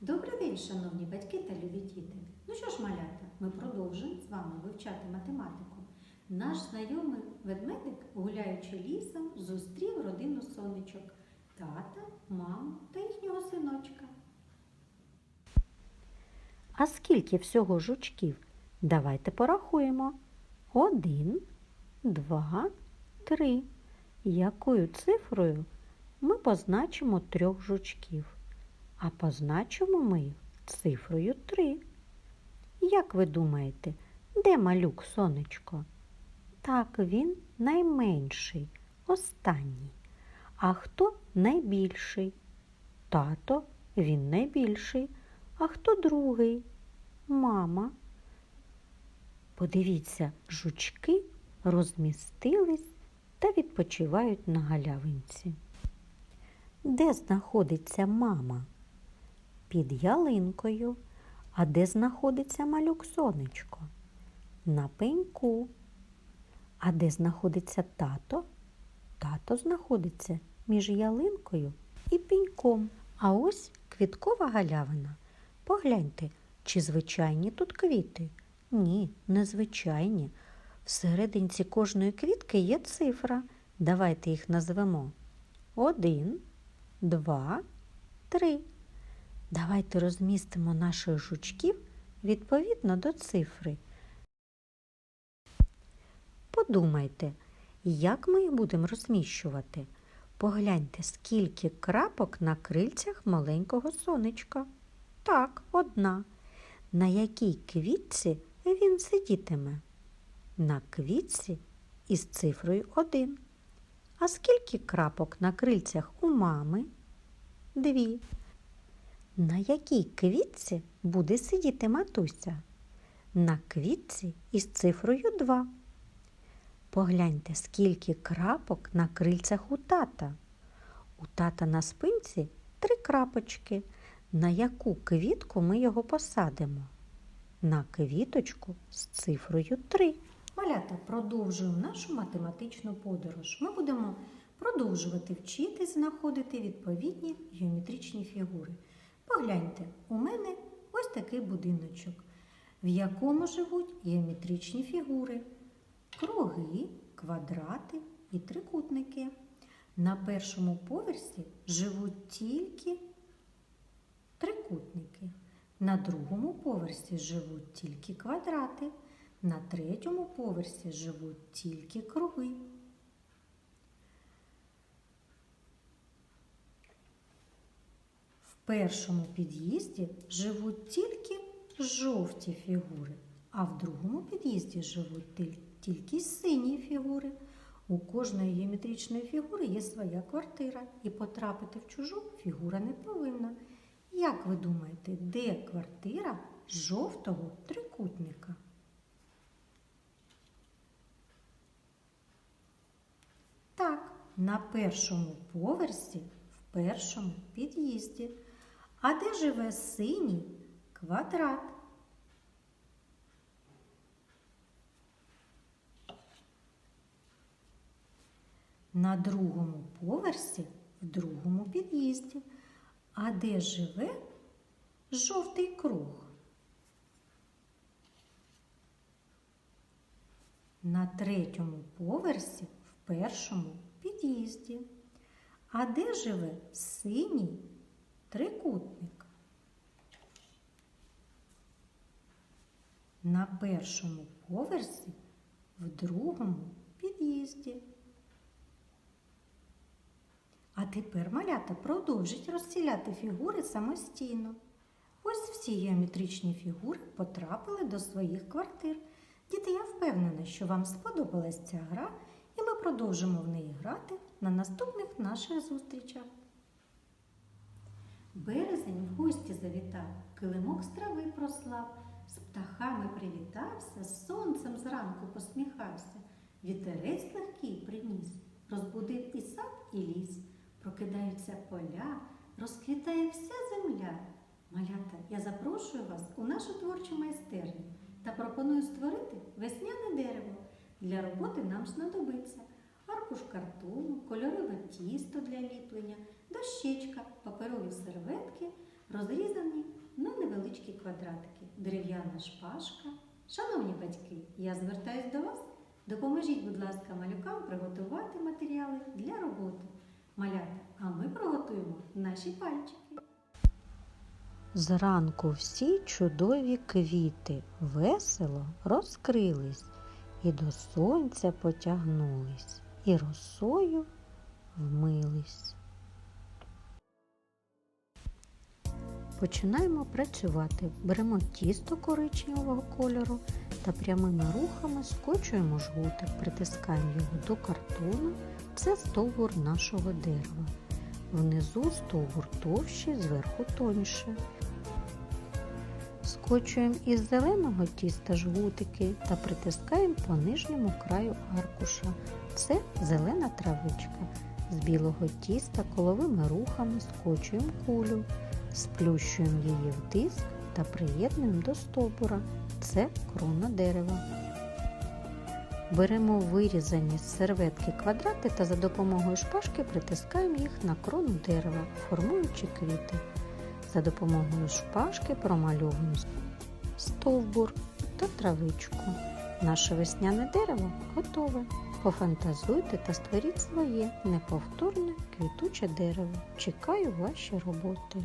Добрий день, шановні батьки та любі діти. Ну що ж, малята, ми продовжуємо з вами вивчати математику. Наш знайомий ведмедик, гуляючи лісом, зустрів родину сонечок тата, маму та їхнього синочка. А скільки всього жучків? Давайте порахуємо. Один, два, три. Якою цифрою ми позначимо трьох жучків? А позначимо ми їх цифрою три. Як ви думаєте, де малюк сонечко? Так, він найменший, останній. А хто найбільший? Тато, він найбільший. А хто другий? Мама. Подивіться, жучки розмістились та відпочивають на галявинці. Де знаходиться мама? Під ялинкою. А де знаходиться малюк сонечко? На пеньку. А де знаходиться тато? Тато знаходиться між ялинкою і пеньком. А ось квіткова галявина. Погляньте, чи звичайні тут квіти? Ні, не звичайні. Всерединці кожної квітки є цифра. Давайте їх назвемо. Один, два, три. Давайте розмістимо наших жучків відповідно до цифри. Подумайте, як ми їх будемо розміщувати. Погляньте, скільки крапок на крильцях маленького сонечка. Так, одна. На якій квітці він сидітиме? На квітці із цифрою 1. А скільки крапок на крильцях у мами? Дві. На якій квітці буде сидіти матуся? На квітці із цифрою 2. Погляньте, скільки крапок на крильцях у тата. У тата на спинці три крапочки. На яку квітку ми його посадимо? На квіточку з цифрою 3. Малята, продовжуємо нашу математичну подорож. Ми будемо продовжувати вчитись знаходити відповідні геометричні фігури. Погляньте, у мене ось такий будиночок, в якому живуть геометричні фігури. Круги, квадрати і трикутники. На першому поверсі живуть тільки трикутники. На другому поверсі живуть тільки квадрати. На третьому поверсі живуть тільки круги. Першому під'їзді живуть тільки жовті фігури, а в другому під'їзді живуть тільки сині фігури. У кожної геометричної фігури є своя квартира, і потрапити в чужу фігура не повинна. Як ви думаєте, де квартира жовтого трикутника? Так, на першому поверсі в першому під'їзді. А де живе синій квадрат? На другому поверсі в другому під'їзді. А де живе жовтий круг? На третьому поверсі в першому під'їзді. А де живе синій трикутник? На першому поверсі в другому під'їзді. А тепер малята продовжить розціляти фігури самостійно. Ось всі геометричні фігури потрапили до своїх квартир. Діти, я впевнена, що вам сподобалась ця гра, і ми продовжимо в неї грати на наступних наших зустрічах. Березень в гості завітав, килимок з трави прослав, з птахами привітався, з сонцем зранку посміхався, вітерець легкий приніс, розбудив і сад, і ліс, прокидаються поля, розквітає вся земля. Малята, я запрошую вас у нашу творчу майстерню та пропоную створити весняне дерево. Для роботи нам знадобиться аркуш картону, кольорове тісто для ліплення, дощечка, паперові серветки розрізані на невеличкі квадратики, дерев'яна шпажка. Шановні батьки, я звертаюсь до вас. Допоможіть, будь ласка, малюкам приготувати матеріали для роботи. Малята, а ми приготуємо наші пальчики. Зранку всі чудові квіти весело розкрились і до сонця потягнулись, і росою вмились. Починаємо працювати. Беремо тісто коричневого кольору та прямими рухами скочуємо жгутик, притискаємо його до картону. Це стовбур нашого дерева. Внизу стовбур товщий, зверху тоньше. Скочуємо із зеленого тіста жгутики та притискаємо по нижньому краю аркуша. Це зелена травичка. З білого тіста коловими рухами скочуємо кулю, сплющуємо її в диск та приєднуємо до стовбура. Це крона дерева. Беремо вирізані з серветки квадрати та за допомогою шпажки притискаємо їх на крону дерева, формуючи квіти. За допомогою шпажки промальовуємо стовбур та травичку. Наше весняне дерево готове. Пофантазуйте та створіть своє неповторне квітуче дерево. Чекаю ваші роботи.